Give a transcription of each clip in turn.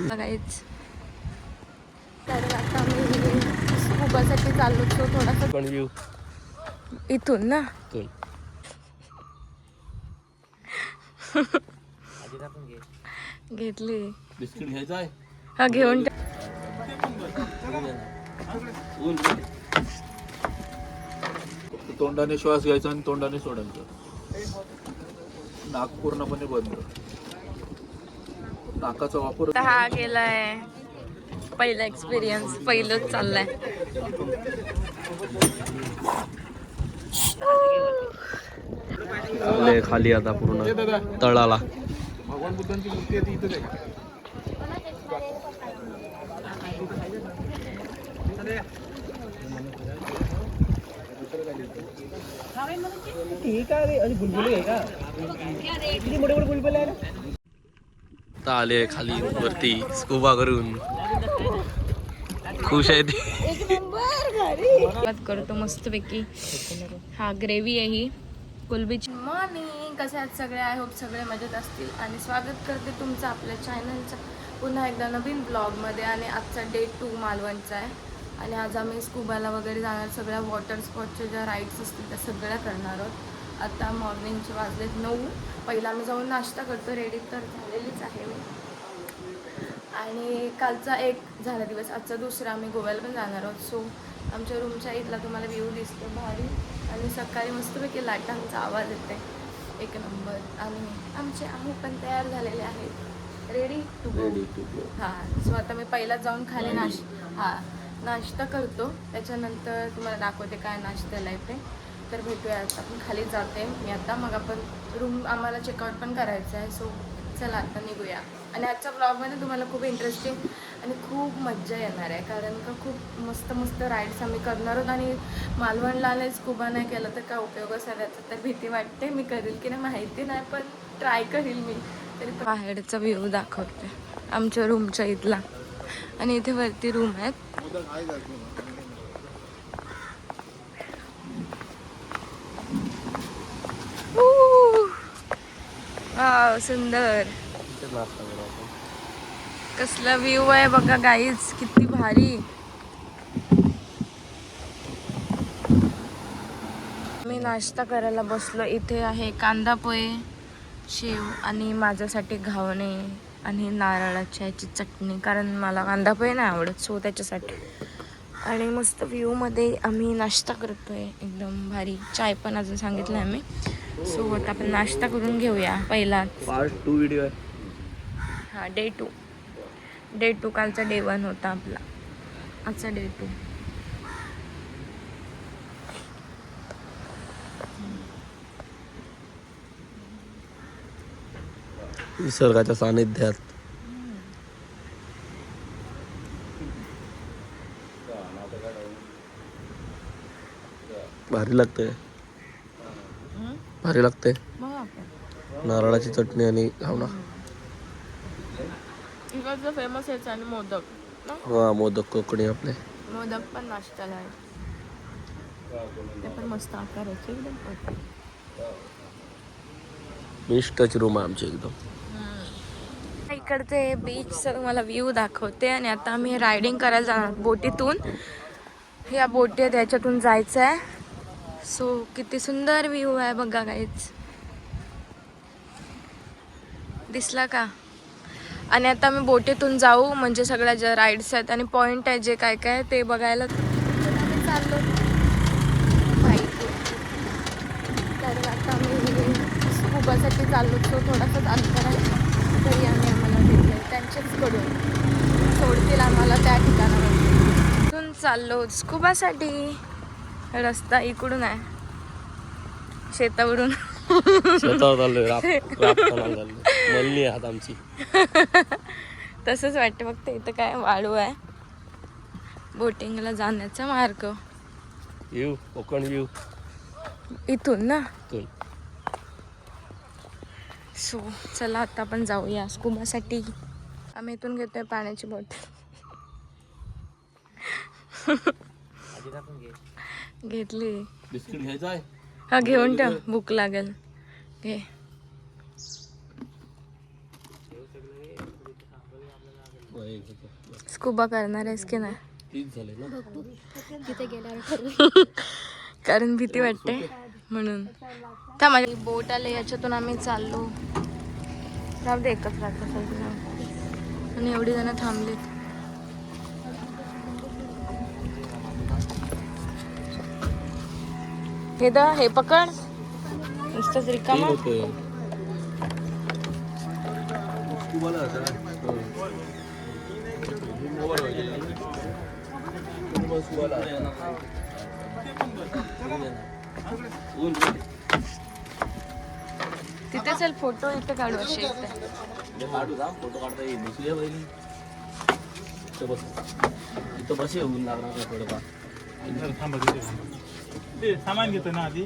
बघायच. तर आता मी स्कुबासाठी चाललो तो थोडासा. पण व्ह्यू इथून ना? घेतली. बिस्किट घ्यायचं आहे हा घेऊन तोंडाने श्वास घ्यायचा आणि तोंडाने सोडायचं. नाक पूर्णपणे बंद. नाकाचा वापर हा गेलाय. पहिला एक्सपिरियन्स पहिलंच चाललाय. आले खाली आता पूर्ण तळाला. भगवान बुद्धांची मूर्ती आहे ती इथं आहे आता आले खाली वरती स्कुबा करून. खुश आहे ती. करतो मस्तपैकी. हा ग्रेव्ही आहे ही. कोलबीची. मॉर्निंग कसे आहेत सगळे? आय होप सगळे मजेत असतील. आणि स्वागत करते तुमचं आपल्या चॅनलचं पुन्हा एकदा नवीन ब्लॉगमध्ये आणि आजचा डे टू मालवणचा आहे. आणि आज आम्ही स्कुबाला वगैरे जाणार. सगळ्या वॉटर स्पॉटच्या ज्या राईड्स असतील त्या सगळ्या करणार आहोत. आता मॉर्निंगचे वाजलेत नऊ. पहिला आम्ही जाऊन नाश्ता करतो. रेडी तर झालेलीच आहे मी. आणि कालचा एक झाला दिवस. आजचा दुसरा आम्ही गोव्याला पण जाणार आहोत. सो आमच्या रूमच्या इथला तुम्हाला व्ह्यू दिसतो भारी. आणि सकाळी मस्तपैकी लाटांचा आवाज येते एक नंबर आणि आमचे आम्ही पण तयार झालेले आहेत. रेडी टू गो हां. सो आता मी पहिला जाऊन खाली नाश हां. नाश्ता करतो. त्याच्यानंतर तुम्हाला दाखवते काय नाश्त्याला येते तर भेटूया. आता आपण खाली जाते. मी आता मग आपण रूम आम्हाला चेकआउट पण करायचं आहे. सो चला आता निघूया. आणि आजच्या ब्लॉगमध्ये तुम्हाला खूप इंटरेस्टिंग आणि खूप मज्जा येणार आहे. कारण का खूप मस्त मस्त राईड्स आम्ही करणार आहोत. आणि मालवणला आले स्कुबा नाही केलं तर काय उपयोगच आहे त्याचा तर भीती वाटते. मी करेल की नाही माहिती नाही पण ट्राय करील मी. तरी बाहेरचा व्ह्यू दाखवते. आमच्या रूमच्या इथला. आणि इथे वरती रूम आहेत. वाव सुंदर. कसला व्ह्यू आहे बघा गाईज किती भारी. मी नाश्ता करायला बसलो इथे आहे कांदा पोहे शेव आणि माझ्यासाठी घावणे आणि नारळाची याची चटणी कारण मला कांदा पोहे नाही आवडत सो त्याच्यासाठी. आणि मस्त व्ह्यूमध्ये आम्ही नाश्ता करतोय एकदम भारी. चाय पण अजून सांगितलं आम्ही. सो आता आपण नाश्ता करून घेऊया पहिला पार्ट टू व्हिडिओ आहे. हा डे टू डे टू कालचा डे वन होता आपला. आजचा डे टू निसर्गाच्या सानिध्यात. भारी लागतंय. भारी लागतंय. नारळाची चटणी आणि घावणा इकडचं फेमस आहे आणि मोदक हा मोदक कोकणी आपले. मोदक पण नाश्त्याला आहे ते पण मस्त आकाराचे एकदम मोठे. मिस्टच रूम आहे आमची एकदम. इकडचे बीचचा तुम्हाला व्ह्यू दाखवते आणि आता आम्ही रायडिंग करायला जाणार बोटीतून. या बोटी आहेत त्याच्यातून जायचं आहे सो किती सुंदर व्ह्यू आहे बघा काहीच दिसला का? आणि आता आम्ही बोटीतून जाऊ म्हणजे सगळ्या ज्या राईड्स आहेत आणि पॉईंट आहे जे काय काय ते बघायला. चाललो बाईक तर आता आम्ही स्कूबासाठी चाललो तो थोडासाच अंतर आहे. तरी आम्ही आम्हाला भेटले. त्यांच्याच सोडतील आम्हाला त्या ठिकाणावर चाललो स्कुबासाठी. रस्ता इकडून आहे. शेतावरून. शेतावर चाललोय राप राप करायला चाललोय. मल्ली आहात आमची. तसंच वाटतं फक्त इथं काय वाळू आहे. बोटिंगला जाण्याचा मार्ग. व्ह्यू कोकण व्ह्यू इथून ना? सो चला आता आपण जाऊया स्कुबासाठी. आम्ही इथून घेतोय पाण्याची बॉटल घेतली. बिस्किट घ्यायचं आहे? हा घेऊन ठेव. भूक लागेल. घे. स्कुबा करणार आहेस की नाही? कारण भीती वाटते म्हणून. त्या माझी बोट आले याच्यातून आम्ही चाललो. राहू दे एकच राहतो सगळं आणि एवढी जण थांबलीत. हे दा हे पकड. नुसतंच रिकामा. होते तिथे चल फोटो इथे काढू असे काढू जा फोटो काढता येईल. दुसऱ्या पहिली इथं बस. इथं बस येऊन लागणार का थोडंफार. थांबा. ते सामान घेतो ना आधी.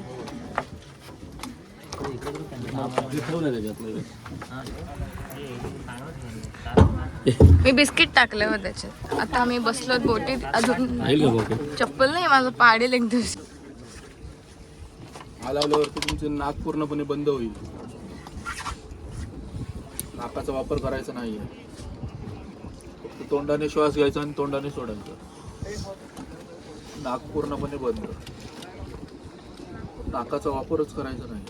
मी बिस्किट टाकले हो त्याच्यात. आता आम्ही बसलो बोटीत अजून चप्पल नाही माझं पाडेल एक दिवस. आल्यावरती तुमचं नाक पूर्णपणे बंद होईल. नाकाचा वापर करायचा नाहीये. फक्त तोंडाने श्वास घ्यायचा आणि तोंडाने सोडायचं. नाक पूर्णपणे बंद. नाकाचा वापरच करायचा नाही.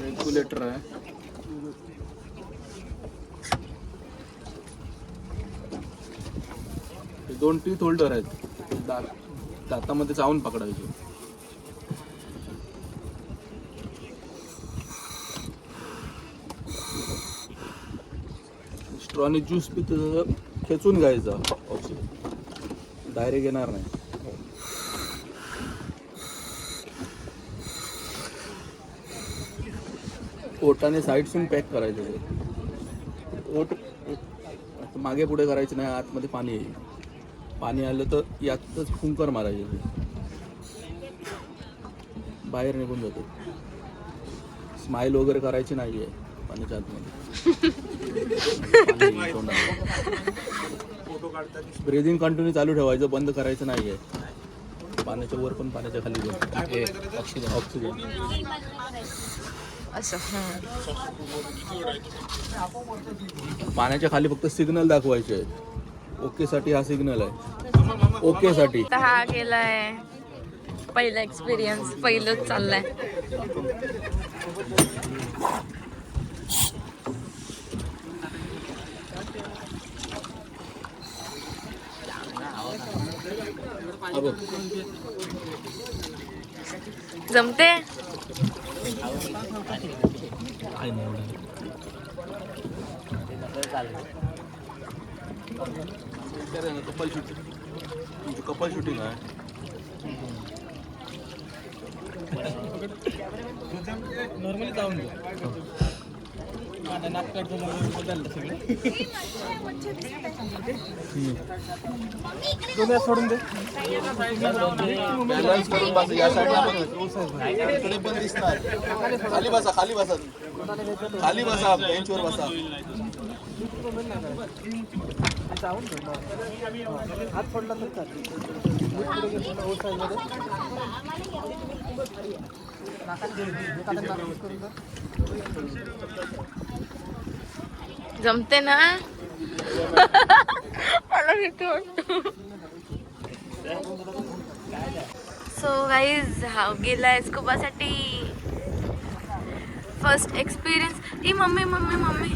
रेग्युलेटर आहे. हे दोन टीथ होल्डर आहेत. दात दातामध्ये चावून पकडायचे. स्ट्रॉनी ज्यूस पित खेचून घ्यायचा. ऑक्सिजन डायरेक्ट येणार नाही. ओटाने साईडसून पॅक करायचं ते. ओट मागे पुढे करायचं नाही आतमध्ये पाणी येईल. पाणी आलं तर यातच फुंकर मारायचे ते. बाहेर निघून जातो. स्माईल वगैरे करायची नाही आहे पाण्याच्या आतमध्ये ब्रिदिंग कंटिन्यू चालू ठेवायचं बंद करायचं नाही आहे पाण्याच्या वर पण पाण्याच्या खाली ऑक्सिजन ऑक्सिजन असं. पाण्याच्या खाली फक्त सिग्नल दाखवायचे आहेत. ओके साठी हा सिग्नल आहे. ओके साठी. हा गेलाय. पहिला एक्सपिरियन्स पहिलंच चाललंय. जमते. कपल शूटिंग कपल शूटिंग आहे नॉर्मली जाऊन वेळा सोडून दे. बॅलन्स करून बस या साईडला इकडे पण दिसणार. खाली बसा खाली बसा खाली बसा बेंचवर बसा. हात सोडला तर जमते ना? मला भीती सो गाईज हा गेलाय स्कुबासाठी फर्स्ट एक्सपिरियन्स ई मम्मी मम्मी मम्मी.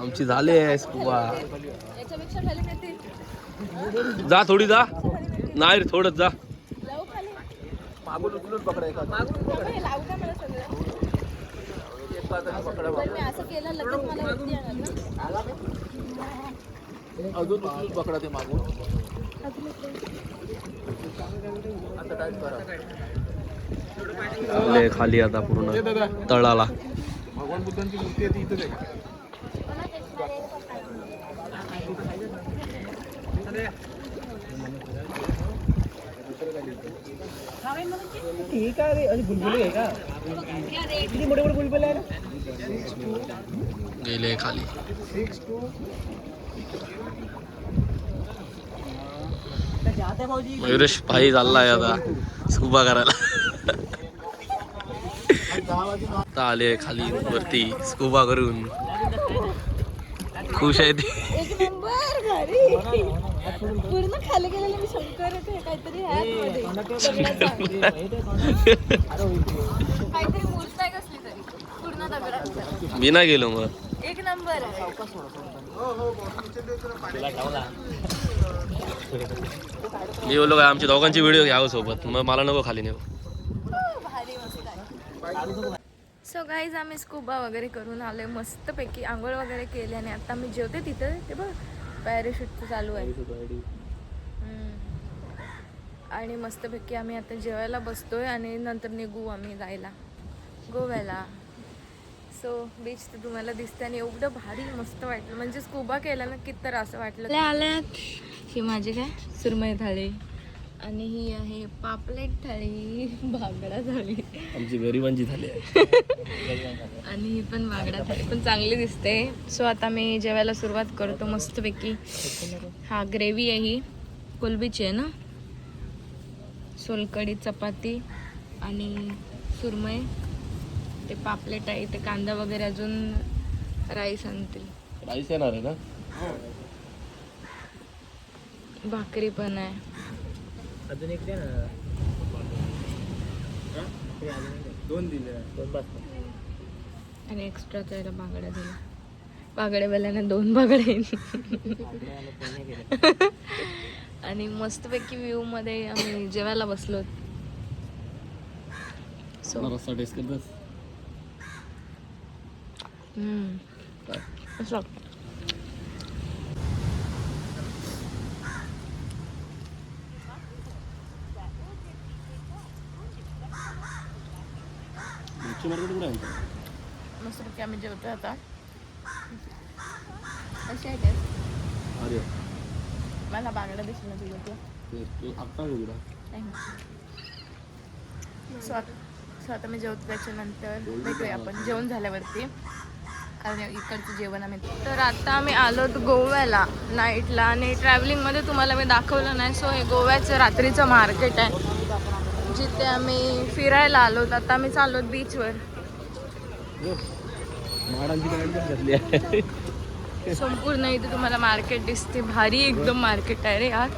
आमची झाले आहे स्कुबा. जा थोडी जा. नाही रे थोडंच जा. मागून उचलून पकडा एका अजून उचलून पकडा ते मागून. आता करा. आले खाली आता पूर्ण तळाला. भगवान बुद्धांची मूर्ती आहे ती इथं आहे ही काय रे? बुलबुली आहे का? किती मोठे मोठे बुलबुले आहे ना गेले खाली. जाते भाऊजी मयुरेश भाई चाललाय आता. स्कुबा करायला. आता आले खाली वरती. स्कुबा करून. खुश आहे ती. एक नंबर भारी पूर्ण खाली गेलेलं मी शंकर काहीतरी आहे आतमध्ये. काहीतरी मूर्त आहे कसली तरी. पूर्ण दगडांचं. मी नाही गेलो मग. एक नंबर आहे. मी बोललो काय आमच्या दोघांची व्हिडिओ घ्यावं सोबत. मग मला नको खाली नेऊ. सो गाईज आम्ही स्कुबा वगैरे करून आलोय. मस्तपैकी आंघोळ वगैरे केली आणि आता मी जेवते तिथं. ते बघ. पॅरेशूटचं चालू आहे. हम्म. आणि मस्तपैकी आम्ही आता जेवायला बसतोय आणि नंतर निघू आम्ही जायला. गोव्याला. सो बीच तर तुम्हाला दिसते आणि एवढं भारी मस्त वाटलं. म्हणजे स्कुबा केला ना किती तर असं वाटलं. आल्यात ही माझी काय? सुरमई थाळी. आणि ही आहे पापलेट थाळी. बागडा थाळी. आमची गरिबांची झाली आहे. आणि ही पण बागडा थाळी. पण चांगली दिसते. सो आता मी जेवायला सुरुवात करतो मस्तपैकी. हा ग्रेव्ही आहे ही. कोलबीची आहे ना? सोलकडी चपाती आणि सुरमई. ते पापलेट आहे. ते कांदा वगैरे अजून राईस आणतील. राईस येणार आहे ना? भाकरी पण आहे. अजून एक द्या ना. दोन दिले. दोन बस. आणि एक्स्ट्रा त्याला बागड्या दिल्या. बागड्यावाल्याने दोन बागडे आणि मस्तपैकी व्ह्यू मध्ये आम्ही जेवायला बसलो. सो रस्ता टेस्ट करतस असं लागतं. मार्केट कुठे आहे मस्तपैकी आम्ही जेवतो आता. कशी आहे टेस्ट? अरे. मला बागडा दिसला तुझ्या तू ते तू आत्ता सो आता सो आता मी जेवतो त्याच्यानंतर भेटूया आपण जेवण झाल्यावरती. आणि इकडचं जेवण आम्ही तर आता आम्ही आलो गोव्याला नाईटला आणि ट्रॅव्हलिंगमध्ये तुम्हाला मी दाखवलं नाही. सो हे गोव्याचं रात्रीचं मार्केट आहे. जिथे आम्ही फिरायला आलो आता आम्ही चाललो बीचवर संपूर्ण इथे तुम्हाला मार्केट दिसते. भारी एकदम मार्केट आहे रे यार.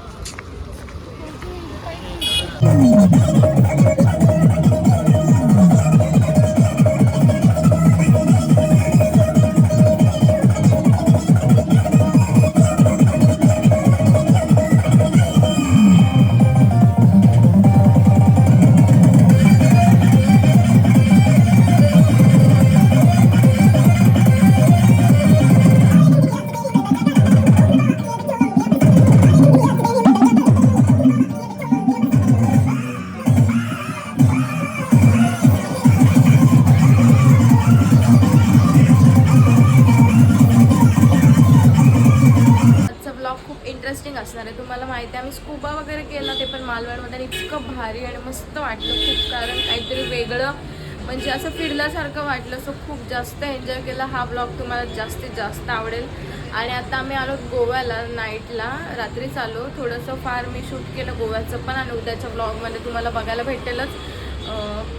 भारी आणि मस्त वाटलं खूप कारण काहीतरी वेगळं म्हणजे असं फिरल्यासारखं वाटलं. सो खूप जास्त एन्जॉय केला हा ब्लॉग तुम्हाला जास्तीत जास्त आवडेल. आणि आता आम्ही आलो गोव्याला नाईटला रात्रीच आलो थोडंसं फार मी शूट केलं गोव्याचं पण आणि उद्याच्या ब्लॉगमध्ये तुम्हाला बघायला भेटेलच.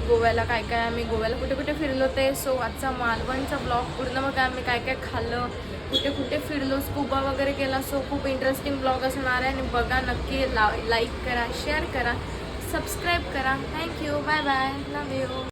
गोव्याला काय काय आम्ही गोव्याला कुठे कुठे फिरलो ते. सो आजचा मालवणचा ब्लॉग पूर्ण मग आम्ही काय काय खाल्लं कुठे कुठे फिरलो स्कूबा वगैरे केला. सो खूप इंटरेस्टिंग ब्लॉग असणार आहे. आणि बघा नक्की ला लाईक करा शेअर करा. सबस्क्राईब करा. Thank you bye bye love you